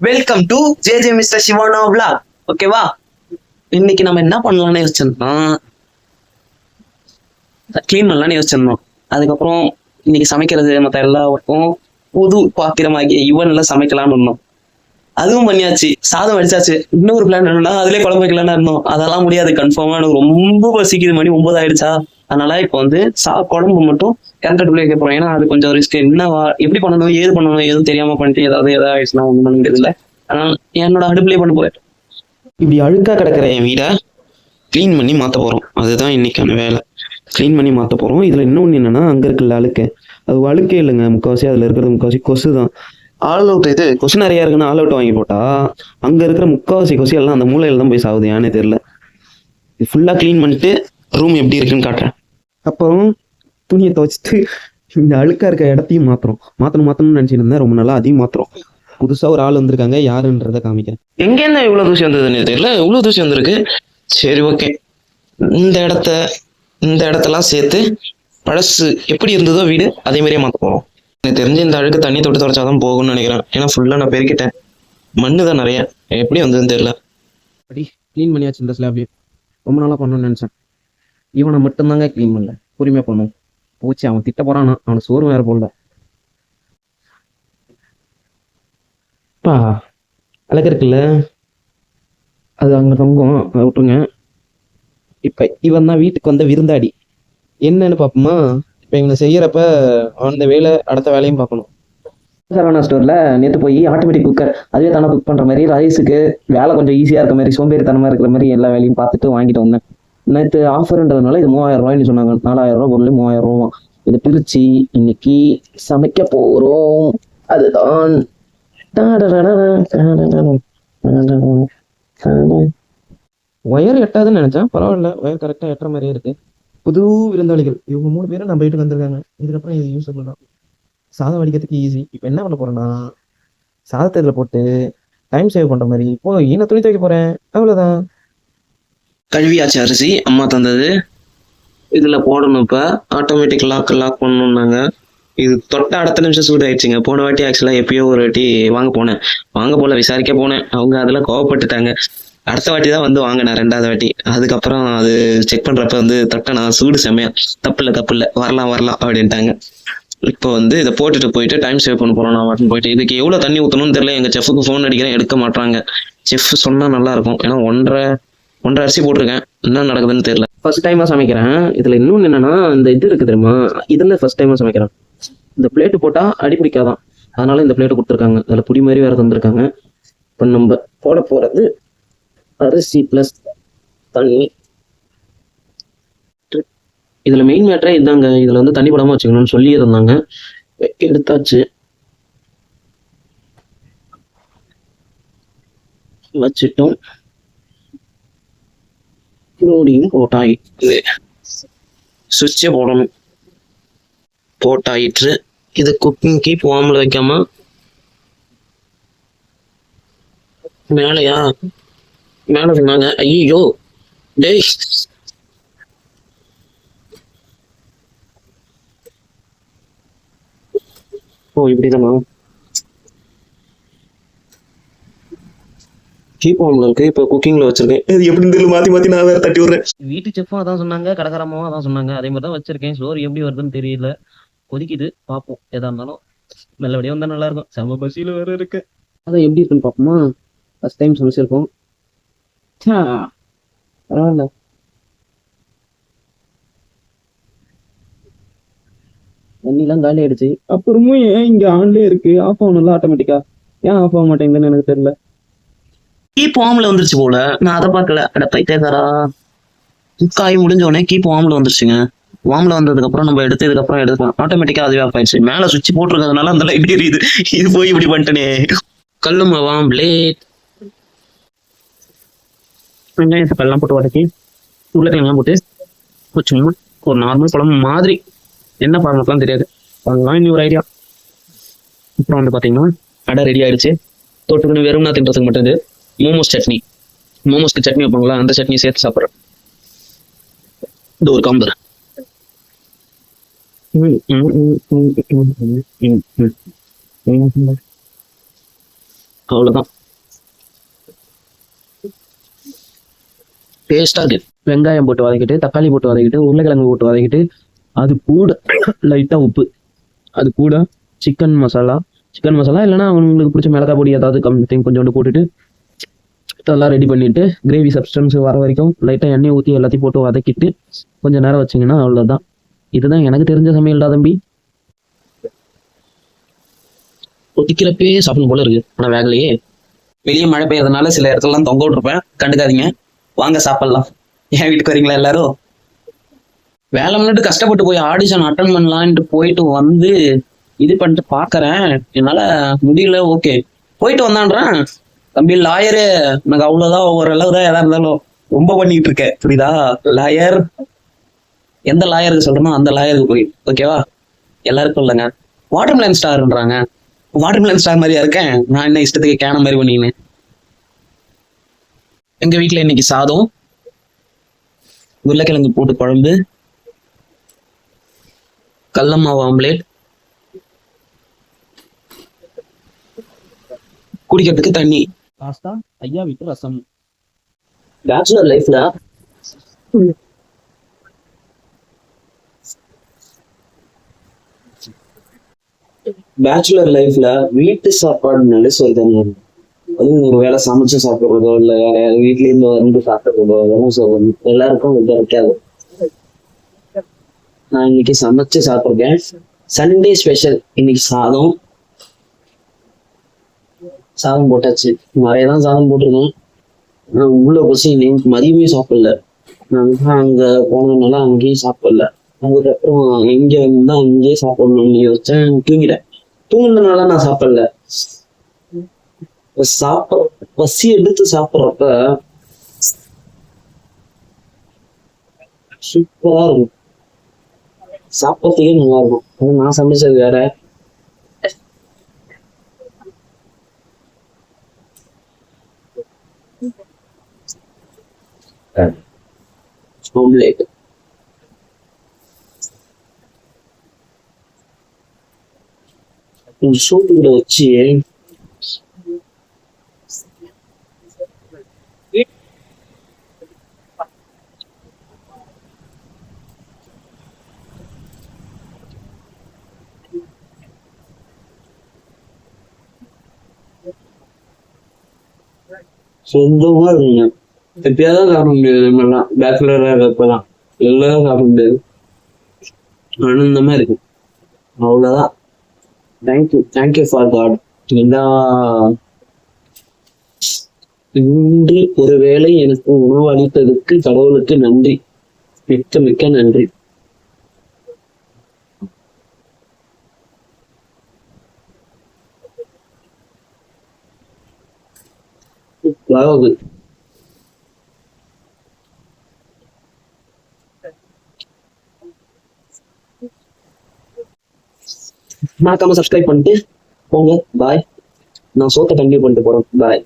Welcome to J J mister Shivana vlog ஓகேவா இன்னைக்கு நம்ம என்ன பண்ணலாம்னு யோசிச்சிருந்தோம்? க்ளீன் பண்ணலாம்னு யோசிச்சிருந்தோம். அதுக்கப்புறம் இன்னைக்கு சமைக்கிறது மற்ற எல்லாருக்கும் புது பாத்திரமாகிய எல்லாம் சமைக்கலாம்னு இருந்தோம். அதுவும் பண்ணியாச்சு. சாதம் அடிச்சாச்சு இன்னொரு பிளான் என்னன்னா அதுலயே குழம்பு வைக்கலாம்னு இருந்தோம். அதெல்லாம் முடியாது. கன்ஃபார்மாக எனக்கு ரொம்ப பசிக்குது. மணி ஒன்பது ஆயிடுச்சா? அதனால இப்போ வந்து சா குழம்பு மட்டும் கரண்ட் அடுப்புல வைக்க போறோம் ஏன்னா அது கொஞ்சம் ரிஸ்க் என்னவா எப்படி பண்ணணும் ஏது பண்ணணும் எதுவும் தெரியாம பண்ணிட்டு ஏதாவது ஏதாவது ஆயிடுச்சுன்னா ஒன்றும் பண்ண முடியாது இல்லை. அதனால என்னோட அடுப்புலயே பண்ண போறேன். இப்படி அழுக்கா கிடக்குற என் வீடை க்ளீன் பண்ணி மாற்ற போகிறோம் அதுதான் இன்னைக்கான வேலை. க்ளீன் பண்ணி மாற்ற போகிறோம் இதில் இன்னொன்று என்னன்னா அங்கே இருக்குல்ல அழுக்கு. அது அழுக்கே இல்லைங்க. முக்கால்வாசி அதில் இருக்கிறது முக்கால்வாசி கொசு தான். ஆல் அவுட் இது கொசு நிறையா இருக்குன்னு ஆல் அவுட் வாங்கி போட்டா அங்கே இருக்கிற முக்கால்வாசி கொசு எல்லாம் அந்த மூலையில தான் போய் சாகுது ஏன்னே தெரியல. இது ஃபுல்லாக க்ளீன் பண்ணிட்டு ரூம் எப்படி இருக்குன்னு காட்டுறேன். அப்புறம் துணியை துவைச்சிட்டு இந்த அழுக்கா இருக்க இடத்தையும் மாத்துறோம். மாத்தணும் மாத்தணும்னு நினைச்சிட்டு இருந்தேன். ரொம்ப நாளா அதையும் மாத்துறோம். புதுசா ஒரு ஆள் வந்திருக்காங்க யாருன்றத காமிக்கிறேன். எங்க என்ன இவ்வளவு தூசி வந்ததுன்னு தெரியல? இவ்வளவு தூசி வந்திருக்கு. சரி ஓகே இந்த இடத்த இந்த இடத்தெல்லாம் சேர்த்து பழசு எப்படி இருந்ததோ வீடு அதே மாதிரியே மாத்த போறோம். எனக்கு தெரிஞ்சு இந்த அழுக்கு தண்ணி தொட்டு தொடச்சாதான் போகும்னு நினைக்கிறேன். ஏன்னா ஃபுல்லா நான் பெருக்கிட்டேன். மண்ணு தான் நிறைய. எப்படி வந்ததுன்னு தெரியல. அப்படி க்ளீன் பண்ணியாச்சு இந்த ஸ்லாப்லேயும் ரொம்ப நாளாக பண்ணணும்னு நினச்சேன். இவனை மட்டும்தாங்க க்ளீன் பண்ணல. பொறுமையாக பண்ணும் போச்சு அவன் திட்ட போறானா. அவனை சோறு வேற போடல. பா அழகு இருக்குல்ல? அது அங்கே தங்கும். அதை விட்டுருங்க. இப்போ இவன் தான் வீட்டுக்கு வந்த விருந்தாடி. என்னன்னு பார்ப்போமா? இப்போ இவனை செய்யறப்ப அந்த வேலை அடுத்த வேலையும் பார்க்கணும். சரவணா ஸ்டோரில் நேற்று போய் ஆட்டோமேட்டிக் குக்கர் அதுவே தானே குக் பண்ணுற மாதிரி ரைஸுக்கு வேலை கொஞ்சம் ஈஸியாக இருக்க மாதிரி சோம்பேறித்தனமாக இருக்கிற மாதிரி எல்லா வேலையும் பார்த்துட்டு வாங்கிட்டு வந்தேன். நேற்று ஆஃபர்ன்றதுனால இது மூவாயிரம் ரூபாய்னு சொன்னாங்க. நாலாயிரம் ரூபா பொருள் மூவாயிரம் ரூபா இதை பிரித்து இன்னைக்கு சமைக்க போகிறோம் அதுதான். ஒயர் எட்டாதுன்னு நினைச்சேன். பரவாயில்ல. ஒயர் கரெக்டாக எட்டுற மாதிரியே இருக்கு. புது விருந்தாளிகள். இவங்க மூணு பேரும் நம்ம வீட்டுக்கு வந்திருக்காங்க. இதுக்கப்புறம் இது யூஸ் பண்ணலாம் சாதம் வடிக்கிறதுக்கு ஈஸி இப்போ என்ன பண்ண போறேன்னா சாதத்தை இதில் போட்டு டைம் சேவ் பண்ற மாதிரி இப்போ ஈன துணி துவைக்க போறேன். அவ்வளவுதான். கழுவியாச்சு அரிசி அம்மா தந்தது. இதில் போடணும் இப்போ. ஆட்டோமேட்டிக் லாக் லாக் பண்ணணுன்னாங்க இது தொட்ட அடுத்த நிமிஷம் சூடு ஆயிடுச்சுங்க போன வாட்டி ஆக்சுவலாக எப்பயோ ஒரு வாட்டி வாங்க போனேன். வாங்க போல விசாரிக்க போனேன். அவங்க அதெல்லாம் கோவப்பட்டுட்டாங்க. அடுத்த வாட்டி தான் வந்து வாங்கினேன் ரெண்டாவது வாட்டி. அதுக்கப்புறம் அது செக் பண்ணுறப்ப வந்து தொட்டனா சூடு செம்மையா. தப்பு இல்லை தப்பு இல்லை. வரலாம் வரலாம் அப்படின்ட்டாங்க. இப்போ வந்து இதை போட்டுட்டு போயிட்டு டைம் சேவ் பண்ண போகிறோம் நான் வாட்டின்னு போயிட்டு. இதுக்கு எவ்வளோ தண்ணி ஊற்றணும்னு தெரியல. எங்க செஃப்புக்கு ஃபோன் அடிக்கிறேன் எடுக்க மாட்டாங்க செஃப் சொன்னால் நல்லா இருக்கும். ஏன்னா ஒன்றரை ஒன்றரை அரிசி போட்டிருக்கேன். என்ன நடக்குதுன்னு தெரியல. ஃபர்ஸ்ட் டைமா சமைக்கிறேன். இதுல இன்னொன்னு என்னன்னா இந்த இது இருக்கு தெரியுமா? இதுல ஃபர்ஸ்ட் டைமா சமைக்கிறேன். இந்த பிளேட்டு போட்டா அடி பிடிக்காதான். அதனால இந்த பிளேட்டு கொடுத்துருக்காங்க. அதில் புடி மாதிரி வேற தந்திருக்காங்க. இப்போ நம்ம போட போறது அரிசி பிளஸ் தண்ணி. இதுல மெயின் மேட்டரே இதாங்க. இதுல வந்து தண்ணி படாம வச்சுக்கணும்னு சொல்லி இருந்தாங்க எடுத்தாச்சு. வச்சுட்டோம். மூடியும் போட்டாயிற்று சுவிட்சை போடணும் போட்டாயிற்று இது குக்கிங்க்கு போகாமல் வைக்காம மேலையா மேல சொன்னாங்க ஐயோ டேய் ஓ இப்படிதானா கீப் ஆம்ல இருக்கு இப்போ குக்கிங்ல வச்சிருக்கேன். இது எப்படின்னு தெரியல மாத்தி மாத்தி நான் வேற தட்டி விடுறேன். வீட்டு செஃப்பும் அதான் சொன்னாங்க. கடைக்காரமாவும் அதான் சொன்னாங்க. அதே மாதிரி தான் வச்சிருக்கேன். சோறு எப்படி வருதுன்னு தெரியல. கொதிக்குது. பார்ப்போம். எதா இருந்தாலும் மெல்லபடியாக வந்தால் நல்லா இருக்கும். செம பசியில் வேற இருக்கு. அதான் எப்படி இருக்குன்னு பார்ப்போமா? ஃபர்ஸ்ட் டைம் சமைச்சிருக்கோம். ச்சா, பரவாயில்ல. தண்ணிலாம் காலி ஆயிடுச்சு அப்புறமும் ஏன் இங்க ஆன்லயே இருக்கு? ஆஃப் ஆகணும்ல ஆட்டோமேட்டிக்கா? ஏன் ஆஃப் ஆக மாட்டேங்குதுன்னு எனக்கு தெரியல. கீப் ஃபார்ம்ல வந்துருச்சு போல. நான் அதை பார்க்கல. அட பைத்தியக்காரா. காய் முடிஞ்ச உடனே கீப் ஃபார்ம்ல வந்துருச்சுங்க. வார்ம்ல வந்ததுக்கு அப்புறம் நம்ம எடுத்து இதுக்கப்புறம் எடுக்கலாம். ஆட்டோமேட்டிக்கா அதுவே ஆஃப் ஆயிடுச்சு. மேல சுவிட்ச் போட்டிருக்கிறதுனால அந்த லைட் எரியுது. இது போய் இப்படி பண்ணிட்டனே. கல்லு மாவாம் பிளேட் வெங்காயம் கல்லாம் போட்டு வதக்கி உருளைக்கிழங்கெல்லாம் போட்டு வச்சுக்கணும் ஒரு நார்மல் குழம்பு மாதிரி. என்ன பண்ணலாம் தெரியாது. அதெல்லாம் இனி ஒரு ஐடியா அப்புறம் வந்து பார்த்தீங்கன்னா அடை ரெடி ஆயிடுச்சு. தொட்டுக்கணும் வெறும்னா தின்றதுக்கு மட்டும் இது. மோமோஸ் சட்னி. மோமோஸ்க்கு சட்னி வைப்பாங்களா? அந்த சட்னி சேர்த்து சாப்பிட்றேன். இந்த ஒரு காம்பர் அவ்வளோதான் டேஸ்டாக இருக்கு. வெங்காயம் போட்டு வதக்கிட்டு தக்காளி போட்டு வதக்கிட்டு உருளைக்கிழங்கு போட்டு வதக்கிட்டு அது கூட லைட்டாக உப்பு. அது கூட சிக்கன் மசாலா சிக்கன் மசாலா இல்லைன்னா உங்களுக்கு பிடிச்ச மிளகா பொடி ஏதாவது கம்மி கொஞ்சோண்டு போட்டுட்டு எல்லாம் ரெடி பண்ணிட்டு கிரேவி சப்ஸ்டன்ஸ் வர வரைக்கும் லைட்டாக எண்ணெய் ஊற்றி எல்லாத்தையும் போட்டு வதக்கிட்டு கொஞ்சம் நேரம் வச்சிங்கன்னா அவ்வளோதான் இதுதான் எனக்கு தெரிஞ்ச சமையல்டா தம்பி. ஒத்திக்கிறப்பே சாப்பிடும் போல இருக்கு. ஆனால் வேகலையே. வெளியே மழை பெய்யறதுனால சில இடத்துலலாம் தொங்க விட்டுருப்பேன். கண்டுக்காதீங்க. வாங்க சாப்பிடலாம். என் வீட்டுக்கு வரீங்களா எல்லாரும்? வேலை முன்னிட்டு கஷ்டப்பட்டு போய் ஆடிஷன் அட்டன் பண்ணலான்ட்டு போயிட்டு வந்து இது பண்ணிட்டு பார்க்குறேன் என்னால் முடியல ஓகே போயிட்டு வந்தான்றேன். தம்பி லாயரு எனக்கு அவ்வளவுதான் அளவு தான் எதா இருந்தாலும் ரொம்ப பண்ணிட்டு இருக்கேன். புரியுதா? லாயர் எந்த லாயருக்கு சொல்றோமோ அந்த லாயருக்கு போய் ஓகேவா எல்லாருக்கும் இல்லைங்க. வாட்டர்மெலன் ஸ்டார்ன்றாங்க வாட்டர்மெலன் ஸ்டார் மாதிரியா இருக்கேன். நான் என்ன இஷ்டத்துக்கு கேன மாதிரி பண்ணினேன் எங்க வீட்டுல இன்னைக்கு சாதம் உருளைக்கிழங்கு போட்டு குழம்பு கடல மாவு ஆம்லேட் குடிக்கிறதுக்கு தண்ணி. பாஸ்தா ஐயா வீட்டு ரசம். பேச்சுலர் லைஃப்ல பேச்சுலர் லைஃப்ல வீட்டு சாப்பாடுனாலே சொல்றாங்க அதுவும் ஒரு வேளை சமைச்சு சாப்பிடுறதோ இல்ல வீட்ல இருந்து வந்து சாப்பிடுறதோ அதெல்லாம் சொல்றது எல்லாருக்கும் இது கிடைக்காது நான் இன்னைக்கு சமைச்சு சாப்பிட்ருக்கேன் சண்டே ஸ்பெஷல் இன்னைக்கு சாதம். சாதம் போட்டாச்சு. நிறைய தான் சாதம் போட்டிருக்கோம் நான் உள்ள பசி இன்னைக்கு மதியமே சாப்பிடல. நான் அங்க போனதுனால அங்கேயும் சாப்பிடல. அதுக்கப்புறம் இங்க வந்து அங்கேயே சாப்பிடணும்னு யோசிச்சேன். தூங்கிட்டேன். தூங்கினதுனால நான் சாப்பிடல. சாப்பிட பசி எடுத்து சாப்பிட்றப்ப சூப்பரா இருக்கும். சாப்பிட்றதுக்கே நல்லா இருக்கும். அது நான் சமைச்சது வேற. cần. Hôm lễ một số đồ chị em. Şimdi var ya எப்பயாவது சாப்பிட முடியாது நம்மளாம் பேச்சுலராக இருக்கப்பதான் எல்லாரும் சாப்பிட முடியாது. ஆனந்தமா இருக்கு. அவ்வளவுதான். தேங்க்யூ தேங்க்யூ ஃபார் காட் இதான் இன்று ஒருவேளை எனக்கு உணவு அளித்ததுக்கு கடவுளுக்கு நன்றி. மிக்க மிக்க நன்றி. அதாவது மறக்காம சப்ஸ்கிரைப் பண்ணிட்டு போங்க. பாய் நான் சோத்தை கண்டினியூ பண்ணிட்டு போறேன் பாய்